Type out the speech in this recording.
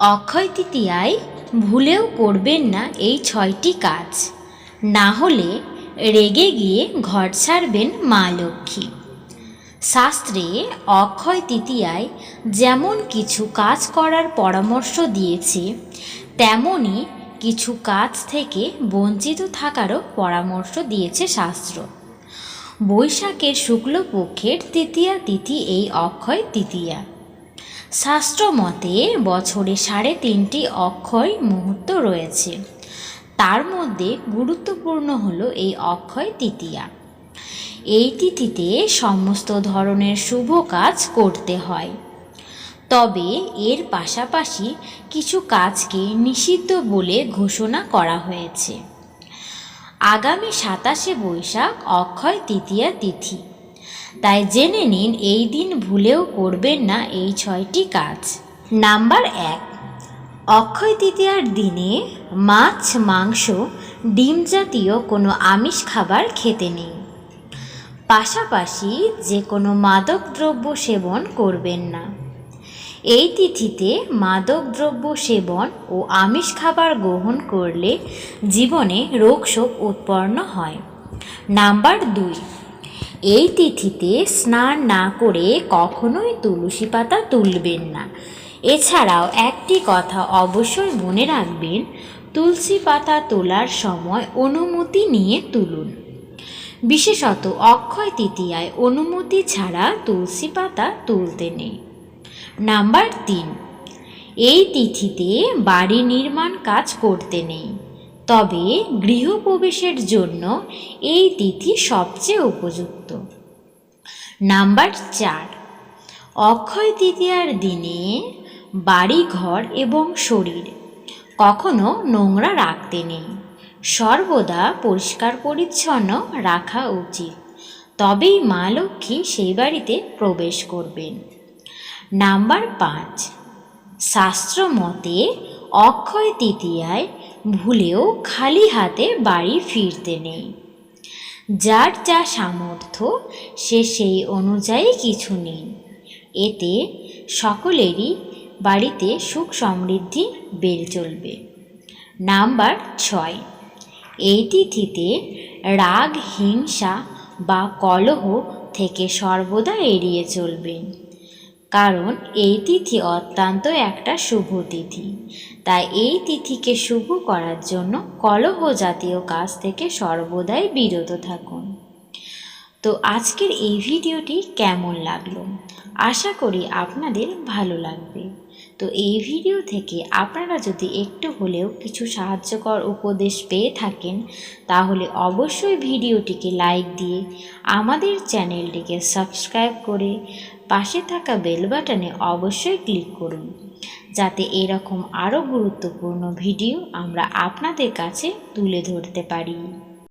অক্ষয় তৃতীয়ায় ভুলেও করবেন না এই ছয়টি কাজ। না হলে রেগে গিয়ে ঘর ছাড়বেন মা লক্ষ্মী। শাস্ত্রে অক্ষয় তৃতীয়ায় যেমন কিছু কাজ করার পরামর্শ দিয়েছে তেমনই কিছু কাজ থেকে বঞ্চিত থাকারও পরামর্শ দিয়েছে শাস্ত্র। বৈশাখের শুক্লপক্ষের তৃতীয়া তিথি এই অক্ষয় তৃতীয়া। শাস্ত্র মতে বছরে সাড়ে তিনটি অক্ষয় মুহূর্ত রয়েছে। তার মধ্যে গুরুত্বপূর্ণ হলো এই অক্ষয় তৃতীয়া। এই তিথিতে সমস্ত ধরনের শুভ কাজ করতে হয়। তবে এর পাশাপাশি কিছু কাজকে নিষিদ্ধ বলে ঘোষণা করা হয়েছে। আগামী সাতাশে বৈশাখ অক্ষয় তৃতীয়া তিথি। তাই জেনে নিন, এই দিন ভুলেও করবেন না এই ছয়টি কাজ। নাম্বার এক, অক্ষয় তৃতীয়ার দিনে মাছ, মাংস, ডিম জাতীয় কোনো আমিষ খাবার খেতে নেই। পাশাপাশি যে কোনো মাদক দ্রব্য সেবন করবেন না। এই তিথিতে মাদক দ্রব্য সেবন ও আমিষ খাবার গ্রহণ করলে জীবনে রোগ শোক উৎপন্ন হয়। নাম্বার দুই এই তিথিতে স্নান না করে কখনোই তুলসী পাতা তুলবেন না। এছাড়াও একটি কথা অবশ্যই মনে রাখবেন, তুলসী পাতা তোলার সময় অনুমতি নিয়ে তুলুন। বিশেষত অক্ষয় তৃতীয়ায় অনুমতি ছাড়া তুলসী পাতা তুলতে নেই। নাম্বার তিন, এই তিথিতে বাড়ি নির্মাণ কাজ করতে নেই। তবে গৃহপ্রবেশের জন্য এই তিথি সবচেয়ে উপযুক্ত। নাম্বার চার, অক্ষয় তৃতীয়ার দিনে বাড়ি ঘর এবং শরীর কখনো নোংরা রাখতে নেই। সর্বদা পরিষ্কার পরিচ্ছন্ন রাখা উচিত। তবেই মা লক্ষ্মী সেই বাড়িতে প্রবেশ করবেন। নাম্বার পাঁচ, শাস্ত্র মতে অক্ষয় তৃতীয়ায় ভুলেও খালি হাতে বাড়ি ফিরতে নেই। যার যা সামর্থ্য, সে সেই অনুযায়ী কিছু নিন এতে সকলেরই বাড়িতে সুখ সমৃদ্ধি বেড়ে চলবে। নাম্বার ছয়। এই তিথিতে রাগ, হিংসা বা কলহ থেকে সর্বদা এড়িয়ে চলবেন কারণ এই তিথি অত্যন্ত একটা শুভ তিথি। তাই এই তিথিকে শুভ করার জন্য কলহ জাতীয় কাজ থেকে সর্বদাই বিরত থাকুন। তো আজকের এই ভিডিওটি কেমন লাগল? আশা করি আপনাদের ভালো লাগবে। তো এই ভিডিও থেকে আপনারা যদি একটু হলেও কিছু সাহায্যকর উপদেশ পেয়ে থাকেন, তাহলে অবশ্যই ভিডিওটিকে লাইক দিয়ে আমাদের চ্যানেলটিকে সাবস্ক্রাইব করে পাশে থাকা বেল বাটনে অবশ্যই ক্লিক করুন। যাতে এরকম আরও গুরুত্বপূর্ণ ভিডিও আমরা আপনাদের কাছে তুলে ধরতে পারি।